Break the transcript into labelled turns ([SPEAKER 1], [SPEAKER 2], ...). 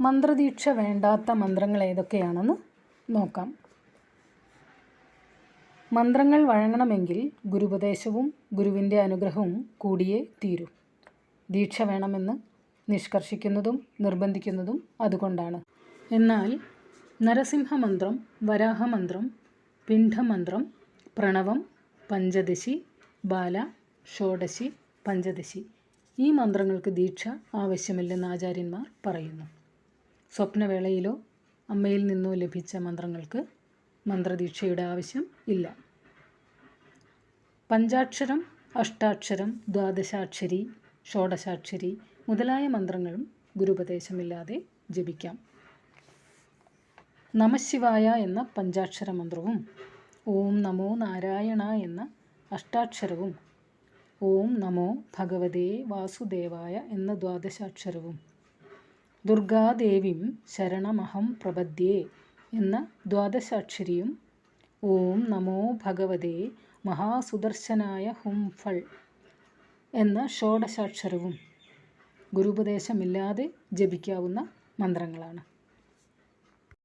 [SPEAKER 1] മന്ത്രദീക്ഷ വേണ്ടാത്ത മന്ത്രങ്ങൾ ഏതൊക്കെയാണെന്ന് നോക്കാം. മന്ത്രങ്ങൾ വഴങ്ങണമെങ്കിൽ ഗുരുപദേശവും ഗുരുവിന്റെ അനുഗ്രഹവും കൂടിയേ തീരൂ. ദീക്ഷ വേണമെന്ന് നിഷ്കർഷിക്കുന്നതും നിർബന്ധിക്കുന്നതും അതുകൊണ്ടാണ്. എന്നാൽ നരസിംഹമന്ത്രം വരാഹമന്ത്രം പിണ്ഡമന്ത്രം പ്രണവം പഞ്ചദശി ബാല ഷോഡശി പഞ്ചദശി ഈ മന്ത്രങ്ങൾക്ക് ദീക്ഷ ആവശ്യമില്ലെന്ന് ആചാര്യന്മാർ പറയുന്നു. സ്വപ്നവേളയിലോ അമ്മയിൽ നിന്നോ ലഭിച്ച മന്ത്രങ്ങൾക്ക് മന്ത്രദീക്ഷയുടെ ആവശ്യം ഇല്ല. പഞ്ചാക്ഷരം അഷ്ടാക്ഷരം ദ്വാദശാക്ഷരി ഷോഡശാക്ഷരി മുതലായ മന്ത്രങ്ങളും ഗുരുപദേശമില്ലാതെ ജപിക്കാം. നമശിവായ എന്ന പഞ്ചാക്ഷര മന്ത്രവും ഓം നമോ നാരായണ എന്ന അഷ്ടാക്ഷരവും ഓം നമോ ഭഗവതേ വാസുദേവായ എന്ന ദ്വാദശാക്ഷരവും ദുർഗാദേവിം ശരണമഹം പ്രപദ്യേ എന്ന ദ്വാദശാക്ഷരിയും ഓം നമോ ഭഗവതേ മഹാസുദർശനായ ഹും ഫൾ എന്ന ഷോഡശാക്ഷരവും ഗുരുപദേശമില്ലാതെ ജപിക്കാവുന്ന മന്ത്രങ്ങളാണ്.